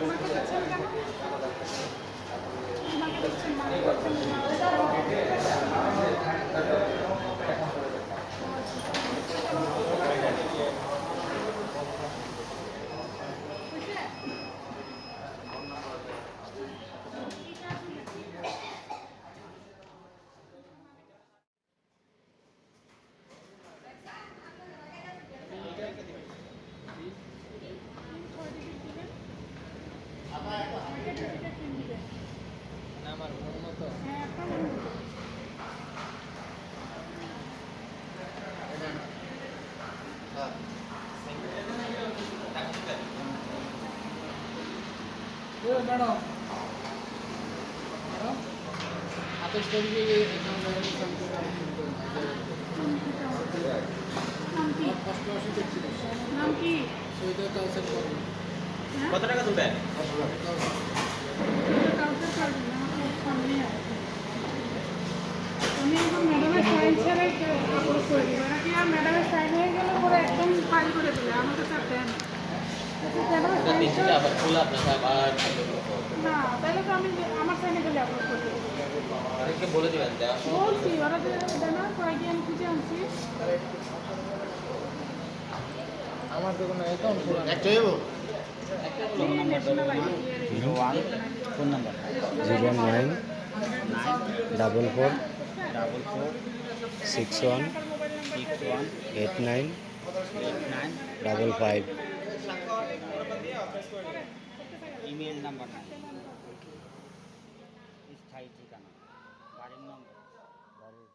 তোমাকে দেখছেন কেন তোমাকে দেখছেন না ম্যাডাম আঠাশ তারিখে এখানে নাম কি অষ্টআশি তেত্রিশ নাম কি সৈয়দ কাউসার করবেন হ্যাঁ কত টাকা তুলবে? আমি এখন একদম ফাইল করে দিলে আমাকে স্যার দেন আবার খোলা আপনাকে আবার না তাহলে তো আমি আমার সাইনে গেলে আপলোড করে দেবো। বলে দেবেন দেওয়া বলছি ওরা যে কয়েকদিন আমি খুঁজে আনছি। আমার তো অ্যাকাউন্ট খোলা নেই। National ID zero one phone number. Zero nine double four double four six one six one eight nine eight nine. Double five. Email number নাই স্থায়ী ঠিকানা বাড়ির নম্বর ঘরের